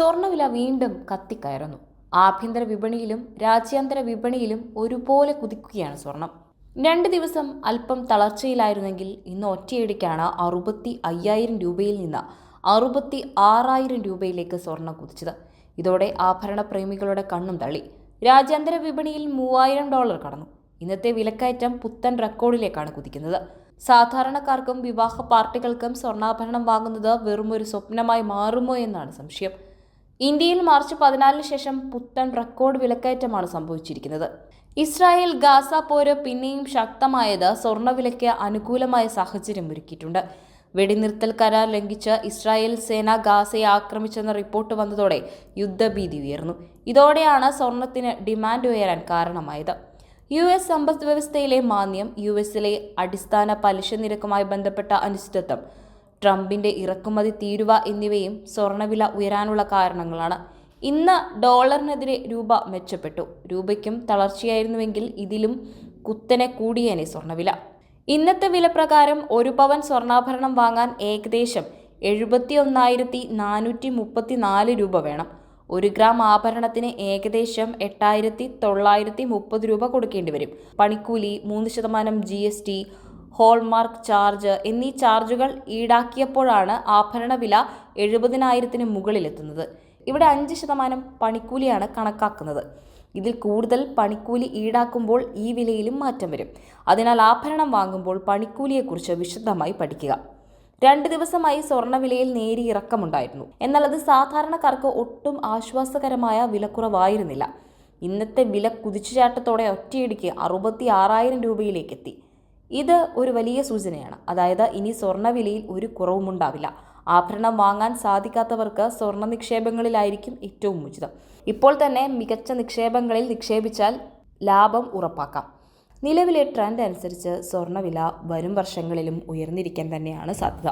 സ്വർണവില വീണ്ടും കത്തിക്കയറുന്നു. ആഭ്യന്തര വിപണിയിലും രാജ്യാന്തര വിപണിയിലും ഒരുപോലെ കുതിക്കുകയാണ് സ്വർണം. രണ്ട് ദിവസം അല്പം തളർച്ചയിലായിരുന്നെങ്കിൽ ഇന്ന് ഒറ്റയടിക്കാണ് അറുപത്തി അയ്യായിരം രൂപയിൽ നിന്ന് അറുപത്തി ആറായിരം രൂപയിലേക്ക് സ്വർണം കുതിച്ചത്. ഇതോടെ ആഭരണ പ്രേമികളുടെ കണ്ണും തള്ളി. രാജ്യാന്തര വിപണിയിൽ മൂവായിരം ഡോളർ കടന്നു. ഇന്നത്തെ വിലക്കയറ്റം പുത്തൻ റെക്കോർഡിലേക്കാണ് കുതിക്കുന്നത്. സാധാരണക്കാർക്കും വിവാഹ പാർട്ടികൾക്കും സ്വർണാഭരണം വാങ്ങുന്നത് വെറുമൊരു സ്വപ്നമായി മാറുമോ എന്നാണ് സംശയം. ഇന്ത്യയിൽ മാർച്ച് പതിനാലിന് ശേഷം പുത്തൻ റെക്കോർഡ് വിലക്കയറ്റമാണ് സംഭവിച്ചിരിക്കുന്നത്. ഇസ്രായേൽ ഗാസ പോര് പിന്നെയും ശക്തമായത് സ്വർണവിലയ്ക്ക് അനുകൂലമായ സാഹചര്യം ഒരുക്കിയിട്ടുണ്ട്. വെടിനിർത്തൽ കരാർ ലംഘിച്ച് ഇസ്രായേൽ സേന ഗാസയെ ആക്രമിച്ചെന്ന റിപ്പോർട്ട് വന്നതോടെ യുദ്ധഭീതി ഉയർന്നു. ഇതോടെയാണ് സ്വർണത്തിന് ഡിമാൻഡ് ഉയരാൻ കാരണമായത്. യു എസ് സമ്പദ് വ്യവസ്ഥയിലെ മാന്യം യു എസിലെ അടിസ്ഥാന പലിശ നിരക്കുമായി ബന്ധപ്പെട്ട അനിശ്ചിതത്വം ട്രംപിന്റെ ഇറക്കുമതി തീരുവ എന്നിവയും സ്വർണവില ഉയരാനുള്ള കാരണങ്ങളാണ്. ഇന്ന് ഡോളറിനെതിരെ രൂപ മെച്ചപ്പെട്ടു. രൂപയ്ക്കും തളർച്ചയായിരുന്നുവെങ്കിൽ ഇതിലും കുത്തനെ കൂടിയേനെ സ്വർണവില ഇന്നത്തെ വില പ്രകാരം ഒരു പവൻ സ്വർണാഭരണം വാങ്ങാൻ ഏകദേശം എഴുപത്തി ഒന്നായിരത്തി നാനൂറ്റി മുപ്പത്തി നാല് രൂപ വേണം. ഒരു ഗ്രാം ആഭരണത്തിന് ഏകദേശം എട്ടായിരത്തി തൊള്ളായിരത്തി മുപ്പത് രൂപ കൊടുക്കേണ്ടി വരും പണിക്കൂലി മൂന്ന് ശതമാനം G S T hallmark charge എന്നീ ചാർജുകൾ ഈടാക്കിയപ്പോഴാണ് ആഭരണ വില എഴുപതിനായിരത്തിന് മുകളിലെത്തുന്നത്. ഇവിടെ അഞ്ച് ശതമാനം പണിക്കൂലിയാണ് കണക്കാക്കുന്നത്. ഇതിൽ കൂടുതൽ പണിക്കൂലി ഈടാക്കുമ്പോൾ ഈ വിലയിലും മാറ്റം വരും. അതിനാൽ ആഭരണം വാങ്ങുമ്പോൾ പണിക്കൂലിയെക്കുറിച്ച് വിശദമായി പഠിക്കുക. രണ്ട് ദിവസമായി സ്വർണവിലയിൽ നേരിയ ഇറക്കമുണ്ടായിരുന്നു. എന്നാൽ അത് സാധാരണക്കാർക്ക് ഒട്ടും ആശ്വാസകരമായ വിലക്കുറവായിരുന്നില്ല. ഇന്നത്തെ വില കുതിച്ചുചാട്ടത്തോടെ ഒറ്റയടിക്ക് അറുപത്തി ആറായിരം രൂപയിലേക്ക് എത്തി ഇത് ഒരു വലിയ സൂചനയാണ്. അതായത് ഇനി സ്വർണവിലയിൽ ഒരു കുറവുമുണ്ടാവില്ല ആഭരണം വാങ്ങാൻ സാധിക്കാത്തവർക്ക് സ്വർണ നിക്ഷേപങ്ങളിലായിരിക്കും ഏറ്റവും ഉചിതം. ഇപ്പോൾ തന്നെ മികച്ച നിക്ഷേപങ്ങളിൽ നിക്ഷേപിച്ചാൽ ലാഭം ഉറപ്പാക്കാം. നിലവിലെ ട്രെൻഡ് അനുസരിച്ച് സ്വർണവില വരും വർഷങ്ങളിലും ഉയർന്നിരിക്കാൻ തന്നെയാണ് സാധ്യത.